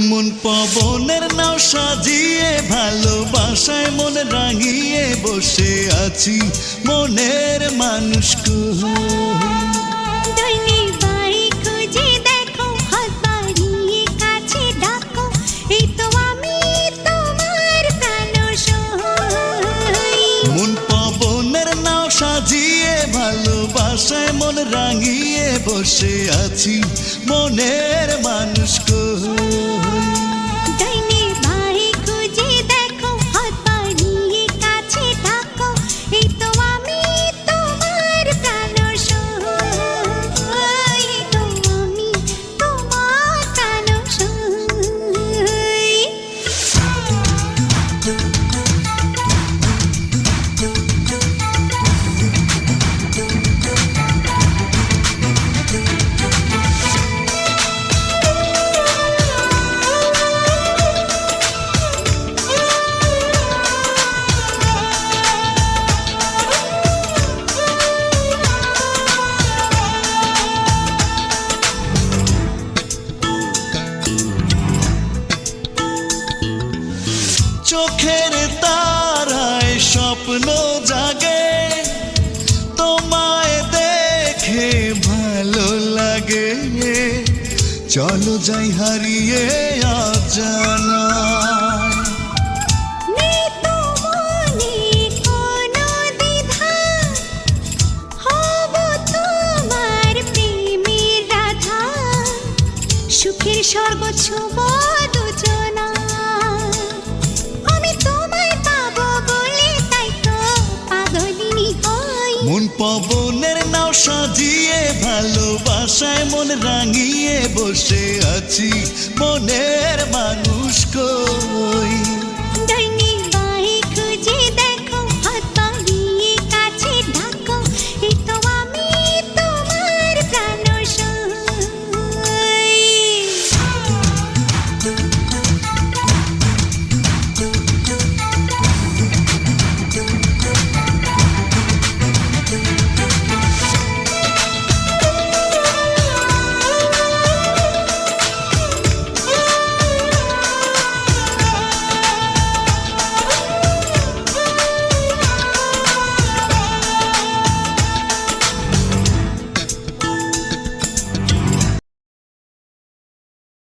মন পবনের নাও সাজিয়ে ভালোবাসায় মন রাঙিয়ে বসে আছি মনের মানুষ রাঙিয়ে বসে আছি মনের মানুষ দৈনি চোখের তারায় স্বপ্ন জাগে। তোমায় দেখে ভালো লাগে। চলো যাই হারিয়ে রাধা। সুখের ছোব দুজনা। পবনের নাও সাজিয়ে ভালোবাসায় মন রাঙিয়ে বসে আছি মনের মানুষ কই?